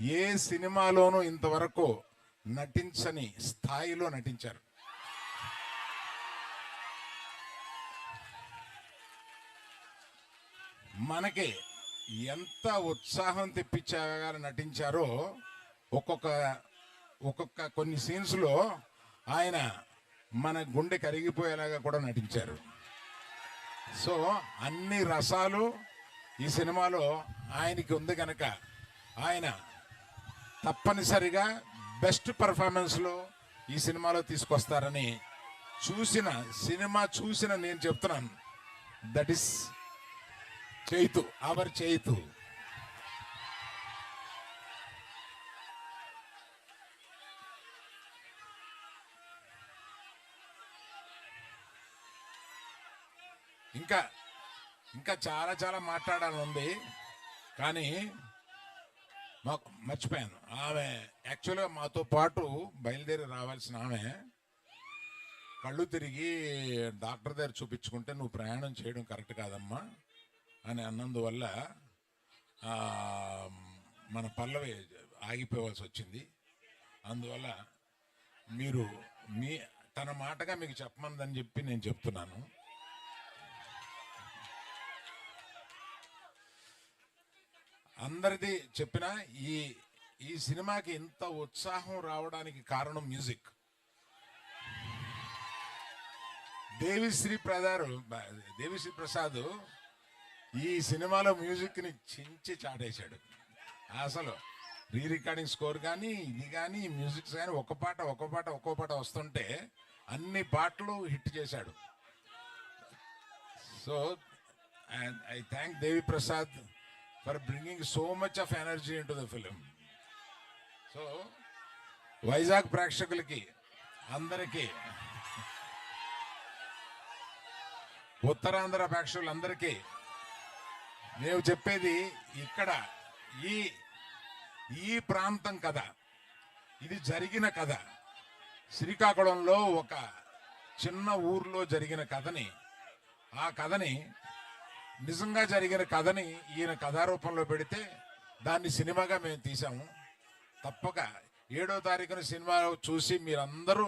ఏ సినిమాలోనూ ఇంతవరకు నటించని స్థాయిలో నటించారు. మనకి ఎంత ఉత్సాహం తెప్పించగా నటించారో ఒక్కొక్క ఒక్కొక్క కొన్ని సీన్స్లో ఆయన మన గుండె కరిగిపోయేలాగా కూడా నటించారు. సో అన్ని రసాలు ఈ సినిమాలో ఆయనకి ఉంది కనుక ఆయన తప్పనిసరిగా బెస్ట్ పర్ఫార్మెన్స్లో ఈ సినిమాలో తీసుకొస్తారని చూసిన సినిమా చూసిన నేను చెప్తున్నాను. That is Chaitu our Chaitu ఇంకా ఇంకా చాలా చాలా మాట్లాడాలని ఉంది. కానీ మాకు మర్చిపోయాను. ఆమె యాక్చువల్గా మాతో పాటు బయలుదేరి రావాల్సిన ఆమె. కళ్ళు తిరిగి డాక్టర్ దగ్గర చూపించుకుంటే నువ్వు ప్రయాణం చేయడం కరెక్ట్ కాదమ్మా అని అన్నందువల్ల మన పల్లవి ఆగిపోవాల్సి వచ్చింది. అందువల్ల మీరు మీ తన మాటగా మీకు చెప్పమందని చెప్పి నేను చెప్తున్నాను. అందరిది చెప్పిన ఈ ఈ సినిమాకి ఇంత ఉత్సాహం రావడానికి కారణం మ్యూజిక్. దేవిశ్రీ ప్రదారు దేవిశ్రీ ప్రసాద్ ఈ సినిమాలో మ్యూజిక్ని చించి చాటేశాడు. అసలు రీ రికార్డింగ్ స్కోర్ కానీ ఇది కానీ మ్యూజిక్స్ కానీ ఒక పాట ఒక పాట ఒక్కో పాట వస్తుంటే అన్ని పాటలు హిట్ చేశాడు. So and I thank Devi Prasad for bringing so much of energy into the film. So Vizag ప్రేక్షకులకి అందరికీ ఉత్తరాంధ్ర ప్రేక్షకులందరికీ నేను చెప్పేది ఇక్కడ ఈ ఈ ప్రాంతం కథ ఇది జరిగిన కథ. శ్రీకాకుళంలో ఒక చిన్న ఊర్లో జరిగిన కథని ఆ కథని నిజంగా జరిగిన కథని ఈయన కథారూపంలో పెడితే దాన్ని సినిమాగా మేము తీసాము తప్పక ఏడో తారీఖున సినిమా చూసి మీరందరూ